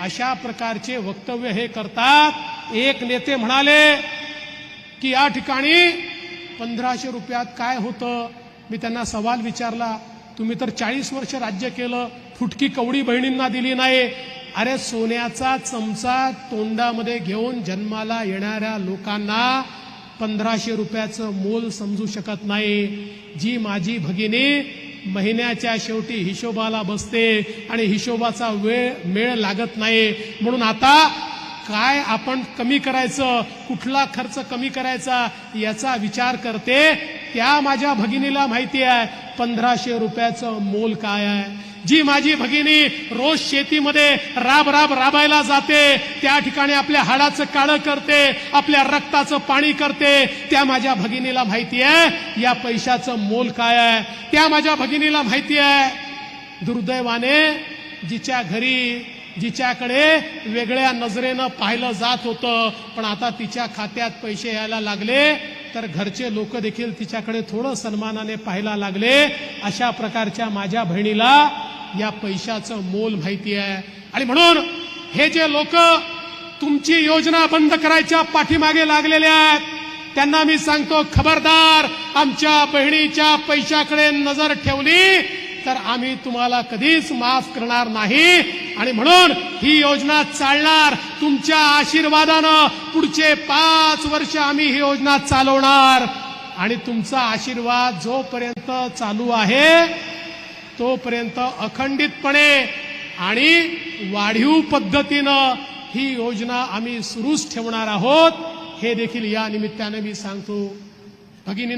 अशा प्रकारचे वक्तव्य हे करतात. एक नेते म्हणाले की या ठिकाणी पंधराशे रुपयात काय होतं? मी त्यांना सवाल विचारला तुम्ही तर चाळीस वर्ष राज्य केलं फुटकी कवडी बहिणींना दिली नाही. अरे सोन्याचा चमचा तोंडामध्ये घेऊन जन्माला येणाऱ्या लोकांना पंधराशे रुपयाचं मोल समजू शकत नाही. जी माझी भगिनी महिन्याच्या शेवटी हिशोबाला बसते आणि हिशोबाचा वेळ मेळ लागत नाही. म्हणून आता काय आपण कमी करायचं कुठला खर्च कमी करायचा याचा विचार करते. त्या माझ्या भगिनीला माहिती आहे. पंधराशे रुपयाचं मोल काय आहे? जी माझी भगिनी रोज शेतीमध्ये राब राब राबायला जाते त्या ठिकाणी आपल्या हाडाचं काळं करते आपल्या रक्ताचं पाणी करते. त्या माझ्या भगिनीला माहिती आहे या पैशाचं मोल काय आहे? त्या माझ्या भगिनीला माहिती आहे दुर्दैवाने जिच्या घरी जिच्याकडे वेगळ्या नजरेनं पाहिलं जात होतं पण आता तिच्या खात्यात पैसे यायला लागले. तर घरचे लोक देखील तिच्याकडे थोडं सन्मानाने पाहायला लागले. अशा प्रकारच्या माझ्या बहिणीला या पैशाचं मोल माहिती आहे. आणि म्हणून हे जे लोक तुमची योजना बंद करायच्या पाठीमागे लागलेले आहेत त्यांना मी सांगतो खबरदार आमच्या बहिणीच्या पैशाकडे नजर ठेवली. तर आम्ही तुम्हाला कधीच माफ करणार नाही. आणि म्हणून ही योजना चालणार तुमच्या आशीर्वादानं. पुढचे पाच वर्ष आम्ही ही योजना चालवणार. आणि तुमचा आशीर्वाद जोपर्यंत चालू आहे तोपर्यंत अखंडितपणे आणि वाढीव पद्धतीनं ही योजना आम्ही सुरूच ठेवणार आहोत. हे देखील या निमित्ताने मी सांगतो. भगिनी